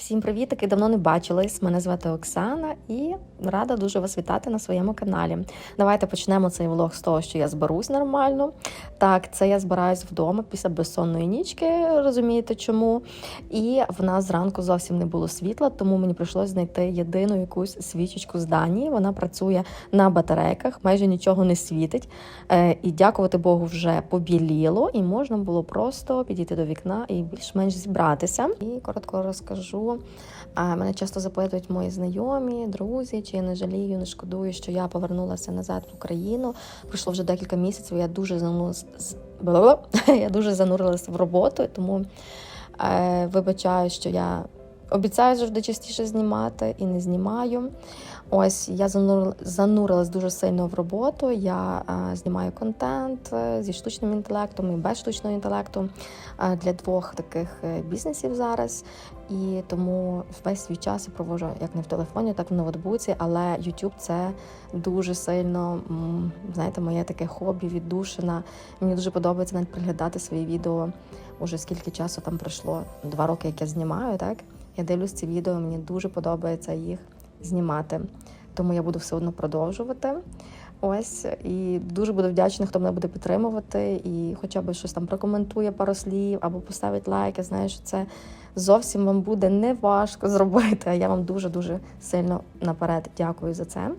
Всім привіт, таки давно не бачились. Мене звати Оксана і рада дуже вас вітати на своєму каналі. Давайте почнемо цей влог з того, що я зберусь нормально. Так, це я збираюсь вдома після безсонної нічки, розумієте чому? І в нас зранку зовсім не було світла, тому мені прийшлось знайти єдину якусь свічечку з Данії. Вона працює на батарейках, майже нічого не світить. Е, І дякувати Богу, вже побіліло, і можна було просто підійти до вікна і більш-менш зібратися. І коротко розкажу. А, Мене часто запитують мої знайомі, друзі, чи я не жалію, не шкодую, що я повернулася назад в Україну. Пройшло вже декілька місяців. Я дуже занурилася, я дуже занурилася в роботу, тому е, вибачаю, що я обіцяю завжди частіше знімати і не знімаю. Ось я занур- занурилась дуже сильно в роботу. Я е, знімаю контент е, зі штучним інтелектом і без штучного інтелекту е, для двох таких бізнесів зараз. І тому весь свій час я проводжу як не в телефоні, так і в ноутбуці. Але YouTube це дуже сильно, знаєте, моє таке хобі, віддушина. Мені дуже подобається навіть приглядати свої відео. Уже скільки часу там пройшло? Два роки, як я знімаю, так? Я дивлюсь ці відео, мені дуже подобається їх знімати. Тому я буду все одно продовжувати. Ось і дуже буду вдячна, хто мене буде підтримувати, і хоча б щось там прокоментує пару слів або поставить лайк. Я знаю, що це зовсім вам буде не важко зробити. А я вам дуже дуже сильно наперед дякую за це.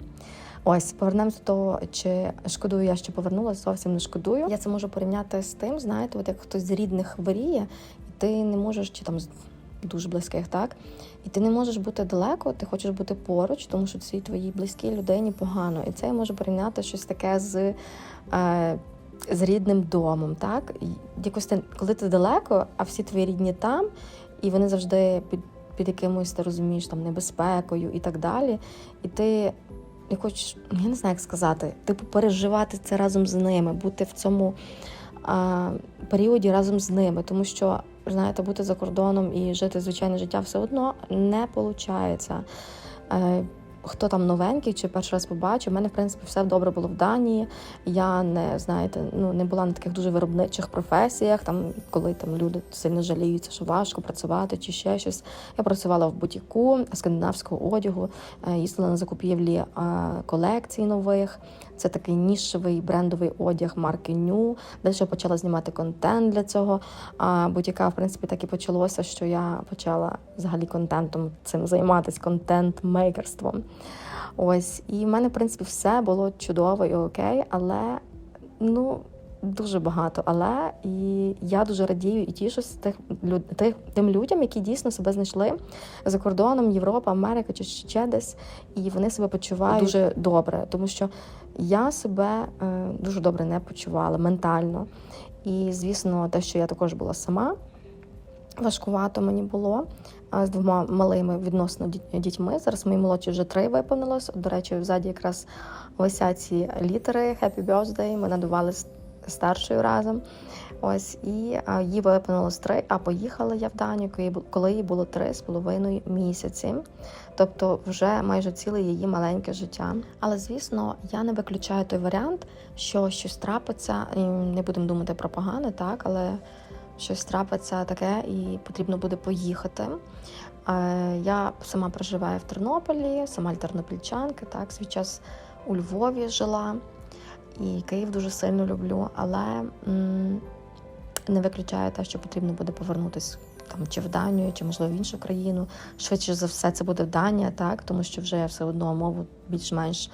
Ось повернемося до того, чи шкодую я, що повернулася, зовсім не шкодую. Я це можу порівняти з тим, знаєте, от як хтось з рідних хворіє, і ти не можеш чи там дуже близьких, так і ти не можеш бути далеко, ти хочеш бути поруч, тому що цій твоїй близькій людині погано. І це я можу порівняти щось таке з. Е, з рідним домом, так якось ти, коли ти далеко, а всі твої рідні там, і вони завжди під, під якимось ти розумієш там небезпекою і так далі. І ти хочеш, я не знаю, як сказати, типу переживати це разом з ними, бути в цьому періоді разом з ними, тому що знаєте, бути за кордоном і жити звичайне життя все одно не виходить. Хто там новенький чи перший раз побачив, у мене в принципі все добре було в Данії. Я не знаєте, ну не була на таких дуже виробничих професіях, там коли там люди сильно жаліються, що важко працювати чи ще щось. Я працювала в бутіку скандинавського одягу, е, їздила на закупівлі е, колекцій нових. Це такий нішевий брендовий одяг марки New. Далі почала знімати контент для цього. А будь-яка, в принципі, так і почалося, що я почала взагалі контентом цим займатися, контент-мейкерством. Ось, і в мене, в принципі, все було чудово і окей, але ну. Дуже багато, але і я дуже радію і тішусь тих, люд, тих тим людям, які дійсно себе знайшли за кордоном, Європа, Америка чи ще десь, і вони себе почувають дуже добре, тому що я себе е, дуже добре не почувала ментально. І, звісно, те, що я також була сама, важкувато мені було з двома малими відносно дітьми. Зараз моїй молодші вже три виповнилось. До речі, взаді якраз висять ці літери Happy Birthday. Ми надували старшою разом. Ось і їй виповнилось три, а поїхала я в Данію, коли їй було три з половиною місяці. Тобто вже майже ціле її маленьке життя. Але звісно, я не виключаю той варіант, що щось трапиться, не будемо думати про погане, так, але щось трапиться таке, і потрібно буде поїхати. Е, Я сама проживаю в Тернополі, сама тернопільчанка, так, свій час у Львові жила. І Київ дуже сильно люблю, але м, не виключаю те, що потрібно буде повернутися там чи в Данію, чи можливо в іншу країну. Швидше за все, це буде Данія, так тому що вже я все одно мову більш-менш.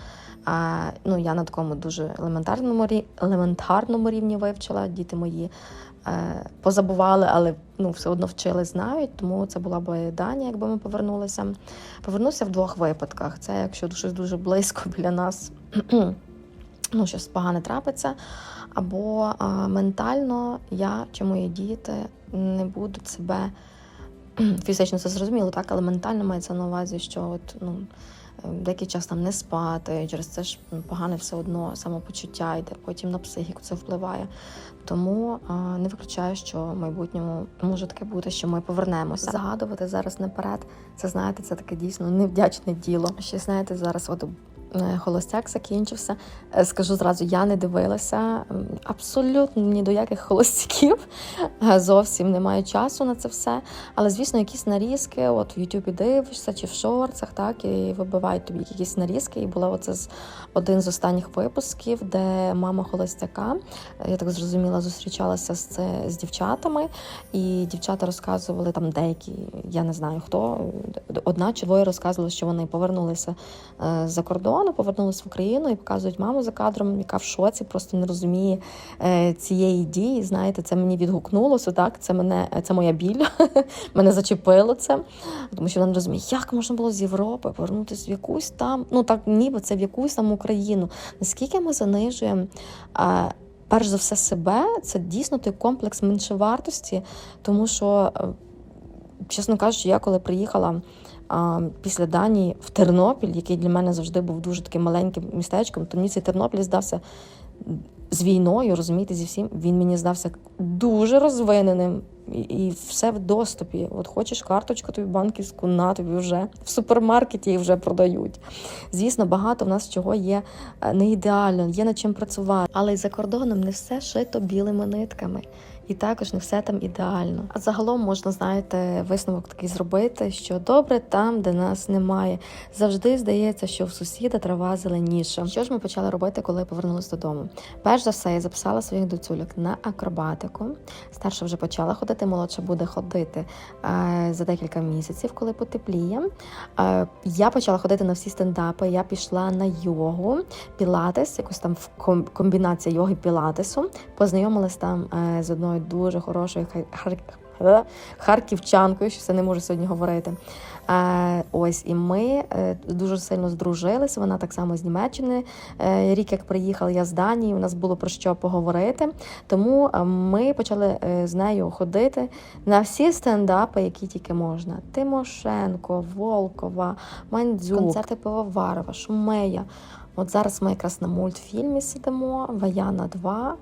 А, ну, я на такому дуже елементарному елементарному рівні вивчила. Діти мої е, позабували, але ну, все одно вчили, знають. Тому це була б Данія, якби ми повернулися. Повернуся в двох випадках. Це якщо щось дуже близько біля нас, ну, щось погане трапиться. Або а, ментально я чи мої діти не будуть себе фізично це зрозуміло, так, але ментально мається на увазі, що от, ну, деякий час там не спати, через це ж ну, погане все одно самопочуття йде, потім на психіку це впливає. Тому а, не виключаю, що в майбутньому може таке бути, що ми повернемося. Загадувати зараз наперед, це знаєте, це таке дійсно невдячне діло. Ще знаєте, зараз от холостяк закінчився. Е, Скажу зразу, я не дивилася абсолютно ні до яких холостяків. Е, Зовсім немає часу на це все. Але, звісно, якісь нарізки, от в Ютубі дивишся чи в шорцах, так, і вибивають тобі якісь нарізки. І була оце з один з останніх випусків, де мама холостяка, е, я так зрозуміла, зустрічалася з, це, з дівчатами, і дівчата розказували там деякі, я не знаю хто, одна чи двоє розказували, що вони повернулися е, за кордону, повернулися в Україну і показують маму за кадром, яка в шоці, просто не розуміє е, цієї дії. Знаєте, це мені відгукнулося, так? Це мене, це моя біль, мене зачепило це, тому що вона не розуміє, як можна було з Європи повернутися в якусь там, ну так ніби це в якусь там Україну. Наскільки ми занижуємо. е, Перш за все себе, це дійсно той комплекс меншовартості, тому що, е, чесно кажучи, я коли приїхала після Данії в Тернопіль, який для мене завжди був дуже таким маленьким містечком, то мені цей Тернопіль здався з війною, розумієте, зі всім. Він мені здався дуже розвиненим. І, все в доступі. От хочеш карточку тобі банківську, на тобі вже в супермаркеті їх вже продають. Звісно, багато в нас чого є е, не ідеально, є над чим працювати. Але й за кордоном не все шито білими нитками. І також не все там ідеально. А загалом можна, знаєте, висновок такий зробити, що добре там, де нас немає. Завжди здається, що в сусіда трава зеленіша. Що ж ми почали робити, коли повернулися додому? Перш за все, я записала своїх доцюльок на акробатику. Старша вже почала ходити, молодша буде ходити е, за декілька місяців, коли потепліє. Е, я почала ходити на всі стендапи. Я пішла на йогу, пілатес, якусь там комбінація йоги пілатесу. Познайомилась там е, з одною дуже хорошою хар- хар- харківчанкою, що все не можу сьогодні говорити. Е, ось і ми е, дуже сильно здружилися. Вона так само з Німеччини. Е, рік як приїхала, я з Данії. У нас було про що поговорити. Тому ми почали з нею ходити на всі стендапи, які тільки можна: Тимошенко, Волкова, Мандзюк, концерти Пивоварова, Шумея. От зараз ми якраз на мультфільмі сидимо. Ваяна 2.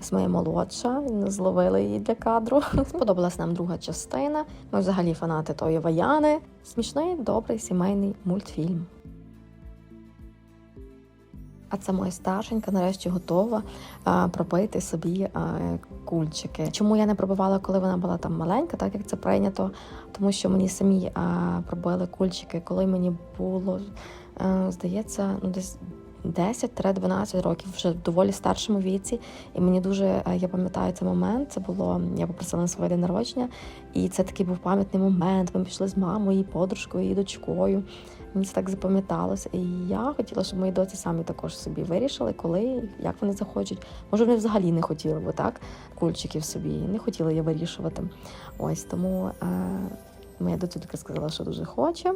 Ось моя молодша, зловили її для кадру. Сподобалась нам друга частина. Ми взагалі фанати тої Ваяни. Смішний, добрий сімейний мультфільм. А це моя старшенька нарешті готова а, пробити собі а, кульчики. Чому я не пробувала, коли вона була там маленька, так як це прийнято? Тому що мені самі а, пробили кульчики, коли мені було, а, здається, ну десь 10-12 років, вже в доволі старшому віці. І мені дуже е, я пам'ятаю цей момент. Це було я попросила на своє день народження, і це такий був пам'ятний момент. Ми пішли з мамою, подружкою, і дочкою. Мені це так запам'яталося. І я хотіла, щоб мої доці самі також собі вирішили, коли, як вони захочуть. Може, вони взагалі не хотіли би так, кульчиків собі, не хотіли я вирішувати. Ось тому е, моя доцюлька сказала, що дуже хоче.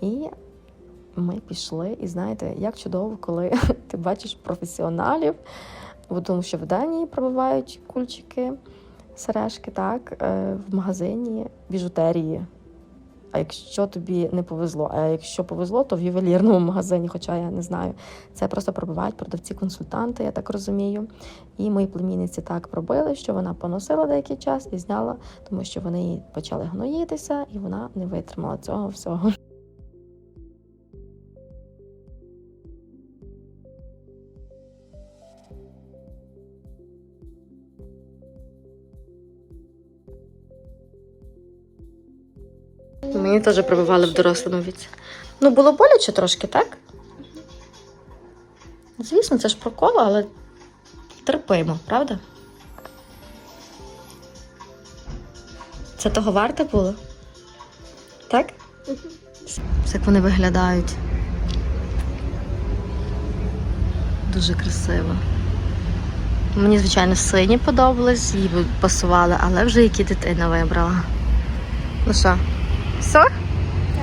І ми пішли. І знаєте, як чудово, коли ти бачиш професіоналів, бо тому що в Данії пробивають кульчики, сережки, так, е, в магазині біжутерії. А якщо тобі не повезло, а якщо повезло, то в ювелірному магазині, хоча я не знаю, це просто пробивають продавці-консультанти, я так розумію. І мої племінниці так пробили, що вона поносила деякий час і зняла, тому що вони почали гноїтися, і вона не витримала цього всього. Мені теж пробивали в дорослому віці. Ну, було боляче трошки, так? Звісно, це ж прокол, але терпимо, правда? Це того варте було? Так? Як вони виглядають. Дуже красиво. Мені, звичайно, сині подобались, їй пасували, але вже які дитина вибрала. Ну що, все?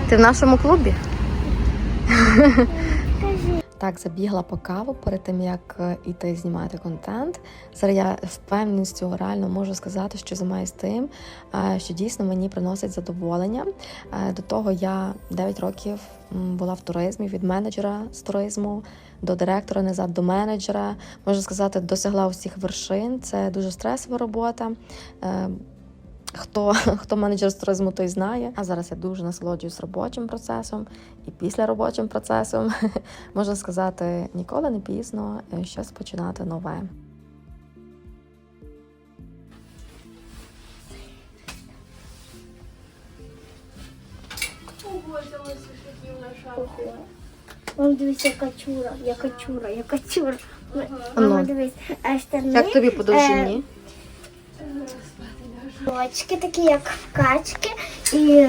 Ти в нашому клубі? Так, забігла по каву перед тим, як е, іти знімати контент. Зараз я впевненістю реально можу сказати, що займаюся тим, е, що дійсно мені приносить задоволення. Е, До того я 9 років була в туризмі від менеджера з туризму до директора, назад до менеджера. Можу сказати, досягла усіх вершин. Це дуже стресова робота. Хто, хто менеджер з туризму, той знає. А зараз я дуже насолоджуюсь робочим процесом і після робочим процесом можна сказати, ніколи не пізно е, щось починати нове. Мам, дивись, яка чура, яка чура, яка чура. Ану. Мама, дивись, а штани. Як тобі по довжині? Очки такі, як в качки. І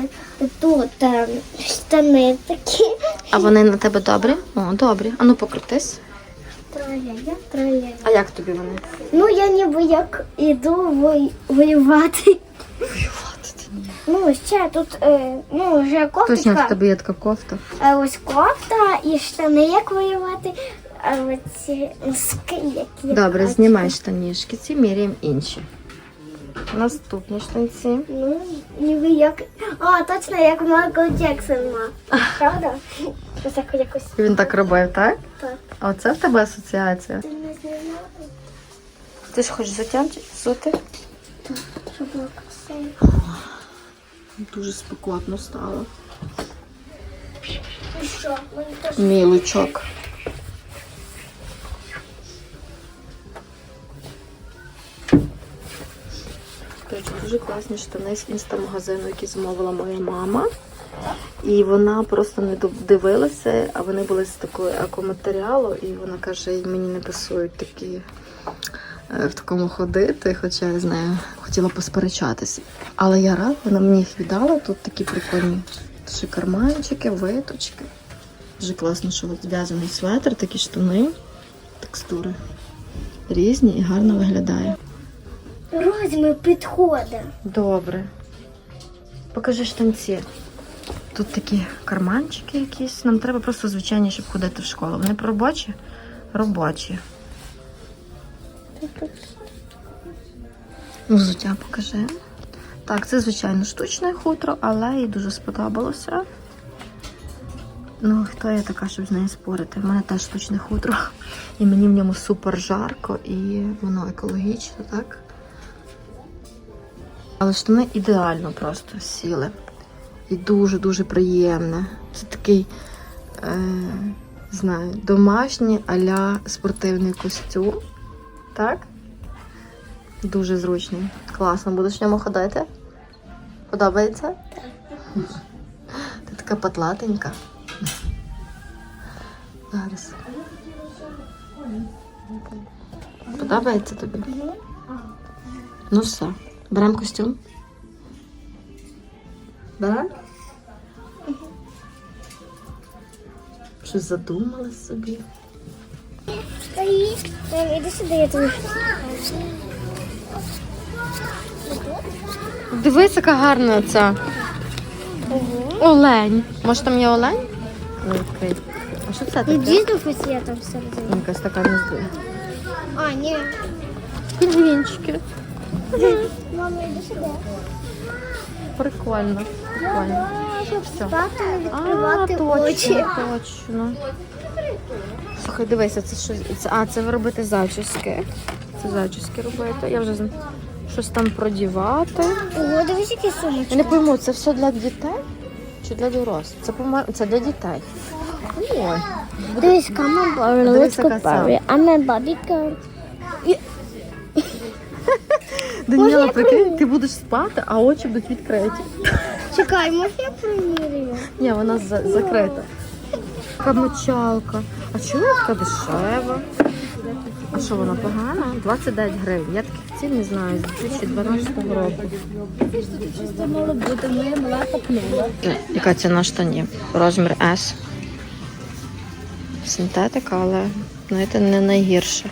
тут е, штани такі. А вони на тебе добрі? О, добрі. Ану покрутись. А як тобі вони? Ну, я ніби як іду вой- воювати. Воювати. Ну, ще тут, е, ну, вже кофточка. тебе є така кофта. А ось кофта і штани, як воювати. А оці носки, які. Добре, знімай штанішки, ці міряємо інші. Наступні штанці. Ну, ніби як. А, точно, як Майкл Джексон мав. Правда? Ось так якось Він так робив, так? так. А оце в тебе асоціація. Ти не знімала, Ти ж хочеш затягнути? Зути? щоб було красиво. Дуже спекотно стало. І що? Мій лучок. Дуже класні штани з інстамагазину, які замовила моя мама. І вона просто не дивилася, а вони були з такого екоматеріалу, і вона каже, мені не пасують такі е, в такому ходити, хоча я з нею хотіла посперечатися. Але я рада, вона мені їх віддала. Тут такі прикольні ще карманчики, виточки. Дуже класно, що зв'язаний светр, такі штани, текстури різні і гарно виглядає. Розмір підходить. Добре. Покажи штанці. Тут такі карманчики якісь. Нам треба просто звичайні, щоб ходити в школу. Вони робочі? Робочі. Взуття покажи. Так, це звичайно штучне хутро, але їй дуже сподобалося. Ну, хто я така, щоб з нею спорити? У мене теж штучне хутро. І мені в ньому супер жарко і воно екологічно, так? Але штани ідеально просто сіли. І дуже-дуже приємне. Це такий, е, знаю, домашній а-ля спортивний костюм. Так? Дуже зручний. Класно, будеш в ньому ходити? Подобається? Так. Ти така патлатенька. Зараз. Подобається тобі? Ну все. Беремо костюм. Беремо? Щось задумали собі. Е, Іди сюди, я тобі. Дивись, яка гарна ця. Олень. Може там є олень? Окей. А що це таке? Дійсно я там всередині. Якась така не здує. А, ні. Пінгвінчики. Мама, іди сюди. Прикольно. Прикольно. Все. А, точно, точно. Слухай, дивися, це що? Це, а, це ви робите зачіски. Це зачіски робите. Я вже з- щось там продівати. Ого, дивись, які Я сумочки. не пойму, це все для дітей чи для дорослих? Це, по-моєму, це для дітей. Ой. Дивись, камера Дивись, яка а не бабіка. Даніела, прикинь, ти будеш спати, а очі будуть відкриті. Чекай, може я примірюю? Ні, вона за- закрита. Така мочалка. А чому вона така дешева? А що вона погана? 29 гривень. Я таких цін не знаю з 2012 року. мало бути, моя мала копнула. Яка ціна штанів? Розмір S. Синтетика, але знаєте, не найгірше.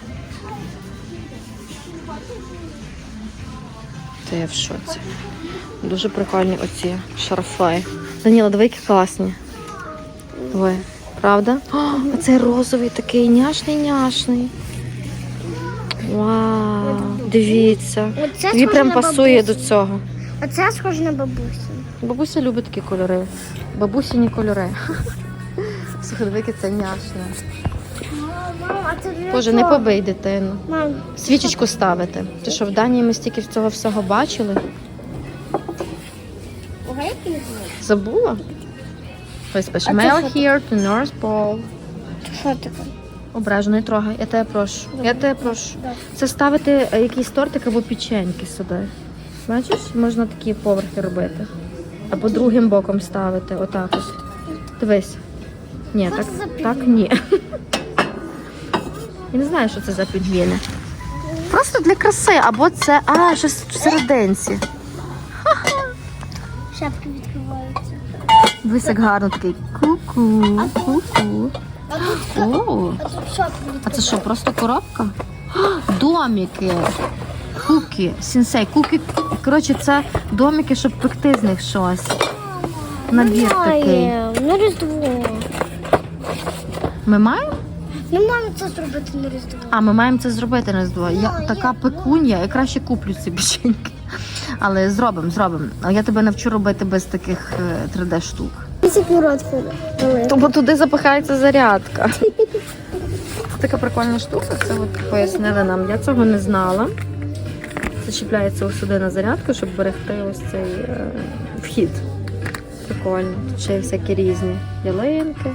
Та я в шоці. Дуже прикольні оці шарфи. Даніла, диви, які класні. Ой, правда? О, а цей розовий такий няшний-няшний. Вау, дивіться. Оце Тобі прям пасує до цього. Оце схоже на бабусю. Бабуся любить такі кольори. Бабусіні кольори. Слухай, диви, яке це няшне. Боже, не побий дитину. Мам, Свічечку ставити. Ти що в Данії ми стільки цього всього бачили? забула? Ось пише Mail here to North Pole. Що таке? Обережно не трогай, я тебе прошу. Я тебе прошу. Це ставити е, якийсь тортик або печеньки сюди. Бачиш, можна такі поверхи робити. Або другим боком ставити. Отак ось. Дивись. Ні, так, так ні. Я не знаю, що це за пінгвіни. Просто для краси, або це. А, щось в серединці. Шапки відкриваються. Дивись, як гарно такий ку-ку, ку-ку. А тут, О, а тут шапки а це що, просто коробка? А, Доміки. Куки, сінсей, куки. Коротше, це доміки, щоб пекти з них щось. Набір такий. На Різдво. Ми маємо? Не маємо це зробити на Різдво. А, ми маємо це зробити на Різдво. Я Ну, така пекунья, я краще куплю ці печеньки. Але зробимо, зробимо. А я тебе навчу робити без таких 3D штук. Тільки рот великий. Бо туди запихається зарядка. Така прикольна штука. Це от пояснили нам. Я цього не знала. Це чіпляється ось сюди на зарядку, щоб берегти ось цей е, вхід. Прикольно. Тут ще є всякі різні ялинки.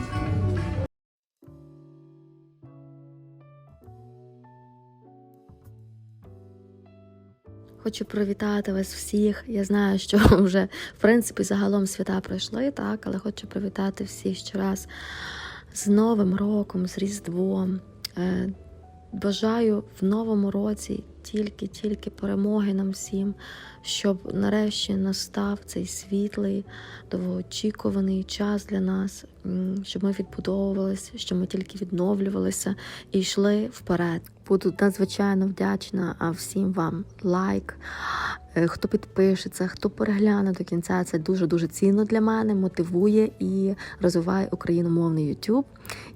Хочу привітати вас всіх. Я знаю, що вже в принципі загалом свята пройшли, так, але хочу привітати всіх ще раз з Новим роком, з Різдвом. Бажаю в новому році тільки-тільки перемоги нам всім, щоб нарешті настав цей світлий, довгоочікуваний час для нас, щоб ми відбудовувалися, щоб ми тільки відновлювалися і йшли вперед. Буду надзвичайно вдячна всім вам лайк. е, Хто підпишеться, хто перегляне до кінця, це дуже дуже цінно для мене, мотивує і розвиває україномовний YouTube.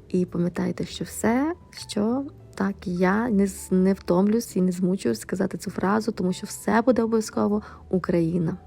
І пам'ятайте, що все, що так я не, не втомлюсь і не змучуюсь сказати цю фразу, тому що все буде обов'язково Україна.